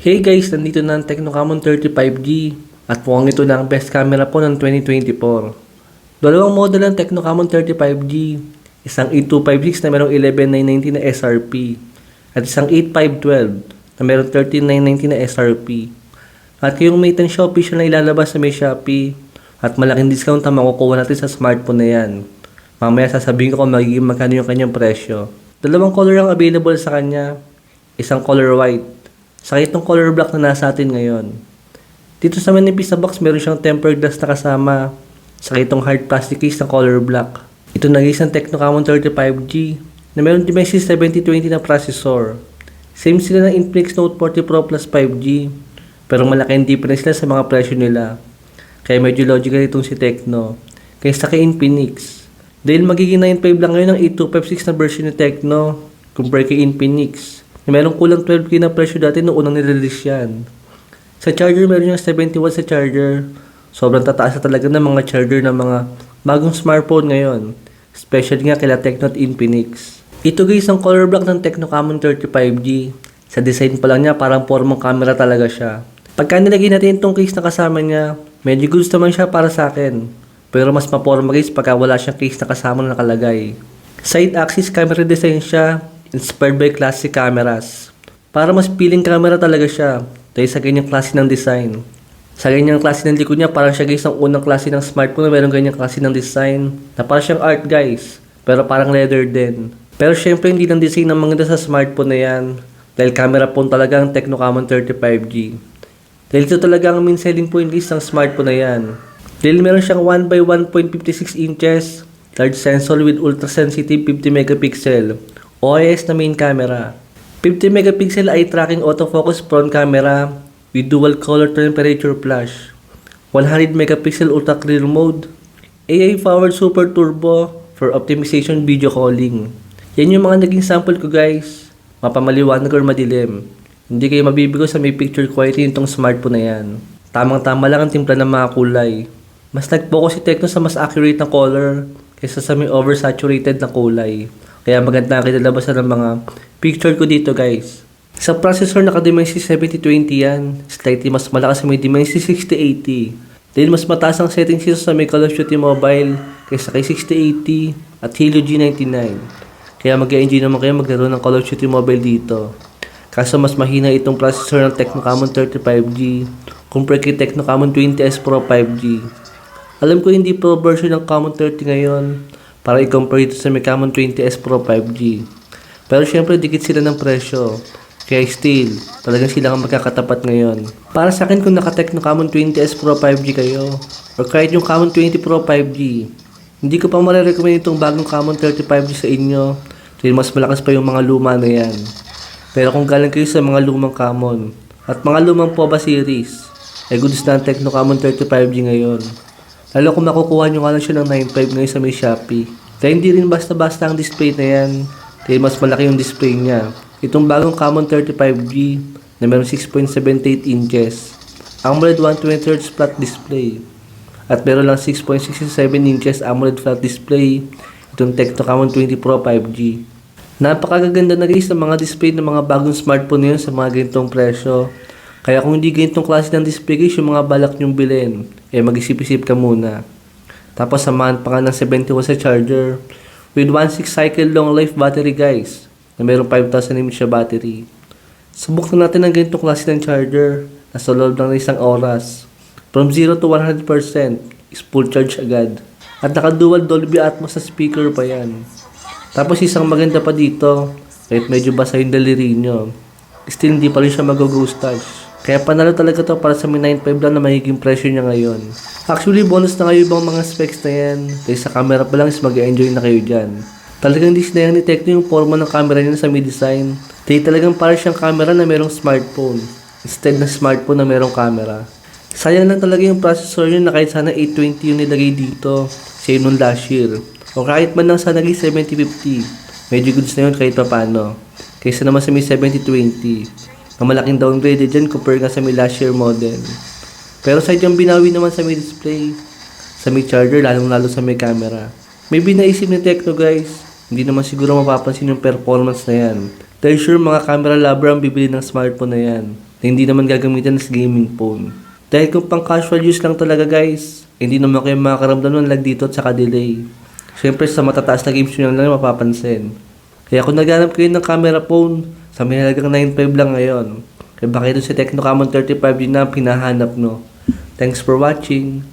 Hey guys, nandito na ang Tecnocamon 35G at mukhang ito na ang best camera po ng 2024. Dalawang model ng Tecnocamon 35G, isang 8256 na merong 11990 na SRP at isang 8512 na merong 13990 na SRP. At kayong may 10 Shopee siya na ilalabas sa may Shopee at malaking discount ang makukuha natin sa smartphone na yan. Mamaya sasabihin ko kung magiging magkano yung kanyang presyo. Dalawang color ang available sa kanya. Isang color white. Saka itong color black na nasa atin ngayon. Dito sa manipis na box, meron siyang tempered glass na kasama. Saka itong hard plastic case na color black. Ito na isang Tecnocamon 35G na meron Dimensity 7020 na processor. Same sila ng Infinix Note 40 Pro Plus 5G. Pero malaki ang difference nila sa mga presyo nila. Kaya medyo logical itong si Tecno. Kaysa kay Infinix. Dahil magiging 9.5 lang ngayon ang 8256 na version ni Tecno compare kay Infinix. Merong kulang 12k na presyo dati noong unang nirelease yan. Sa charger, meron yung 70 watts sa charger. Sobrang tataas na talaga ng mga charger ng mga bagong smartphone ngayon. Especially nga kila Tecno at Infinix. Ito guys ang color block ng Tecnocamon 35G. Sa design pa lang niya, parang formang camera talaga siya. Pagka nilagay natin itong case na kasama niya, medyo gusto naman siya para sa akin. Pero mas maporma guys pagka wala siyang case na kasama na nakalagay. Side axis camera design siya, inspired by classic cameras. Para mas feeling camera talaga siya, dahil sa ganyang klase ng design. Sa ganyang klase ng likod niya, parang siya guys ang unang klase ng smartphone na meron ganyang klase ng design. Na parang siyang art guys, pero parang leather din. Pero syempre hindi lang design ang maganda sa smartphone na yan. Dahil camera phone talaga ang Tecnocamon 35G. Dahil ito talaga ang main selling point guys ng smartphone na yan. Dahil meron siyang 1 by 1.56 inches, large sensor with ultra-sensitive 50 megapixel, OIS na main camera. 50 megapixel eye tracking autofocus front camera with dual color temperature flash. 100 megapixel ultra clear mode. AI powered super turbo for optimization video calling. Yan yung mga naging sample ko guys. Mapamaliwanag or madilim. Hindi kayo mabibigo sa may picture quality nitong smartphone na yan. Tamang-tama lang ang timpla ng mga kulay. Mas nag-focus si Tecno sa mas accurate na color kaysa sa may oversaturated na kulay. Kaya maganda ang kinalabasan ng mga picture ko dito guys. Sa processor naka-Dimensity 7020 yan. Slightly mas malakas sa may Dimensity 6080. Dahil mas mataas ang settings dito sa may Call of Duty Mobile kaysa kay 6080 at Halo G99. Kaya mag-enjoy naman kayo maglaro ng Call of Duty Mobile dito. Kaso mas mahina itong processor ng Tecnocamon 35G compare kay Tecnocamon 20S Pro 5G. Alam ko hindi pro version ng Camon 30 ngayon para i-compare ito sa may Camon 20S Pro 5G. Pero syempre dikit sila ng presyo. Kaya still, talagang sila ang magkakatapat ngayon. Para sa akin kung naka-Tecno Camon 20S Pro 5G kayo, or kahit yung Camon 20 Pro 5G, hindi ko pa marirecommend itong bagong Camon 35G sa inyo dahil mas malakas pa yung mga luma na yan. Pero kung galing kayo sa mga lumang Camon at mga lumang POBA series, ay goods na ang Tecno Camon 35G ngayon. Lalo kung makukuha nyo nga lang siya ng 9.5 ngayon sa may Shopee. Dahil hindi rin basta-basta ang display na yan. Dahil mas malaki yung display niya. Itong bagong Camon 35G na meron 6.78 inches. AMOLED 120Hz flat display. At meron lang 6.67 inches AMOLED flat display. Itong Tecno Camon 20 Pro 5G. Napakaganda na guys ng mga display ng mga bagong smartphone ngayon sa mga ganitong presyo. Kaya kung hindi ganitong klase ng display yung mga balak nyong bilhin, eh mag-isip-isip ka muna. Tapos samahan pa nga ng 70 watts sa charger with 1.6 cycle long life battery guys na mayroong 5,000 mAh battery. Subok na natin ang ganitong klase ng charger na sa loob ng isang oras. From 0 to 100% is full charge agad. At naka-dual Dolby Atmos sa speaker pa yan. Tapos isang maganda pa dito, kahit medyo basa yung daliri nyo, still hindi pa rin siya mag-ghost touch. Kaya panalo talaga to para sa may 9.5 lang na mahiging presyo niya ngayon. Actually, bonus na kayo ibang mga specs na yan. Dahil sa camera pa lang is mag-enjoy na kayo dyan. Talagang disnayan ni Tecno yung forma ng camera niya sa may design. Dahil talagang para siyang camera na merong smartphone. Instead na smartphone na merong camera. Sayang lang talaga yung processor niya na kahit sana 820 yung nilagay dito. Same nung last year. O kahit man lang sana naging 7050. Medyo goods na yun kahit pa paano. Kaysa naman sa may 7020 na malaking downgrade dyan compare nga sa may last year model. Pero sadyang binawi naman sa may display, sa may charger, lalong lalo sa may camera. Maybe naisip ni Tecno guys, hindi naman siguro mapapansin yung performance na yan. Dahil sure mga camera lover ang bibili ng smartphone na yan, na hindi naman gagamitan as gaming phone. Dahil kung pang casual use lang talaga guys, hindi naman kayo makakaramdam ng lag dito at saka delay. Siyempre sa matataas na games nyo lang mapapansin. Kaya kung naghanap kayo ng camera phone, sa minalagang 9.5 lang ngayon. Kaya bakit si Tecno Common 35 yun na pinahanap nyo. Thanks for watching!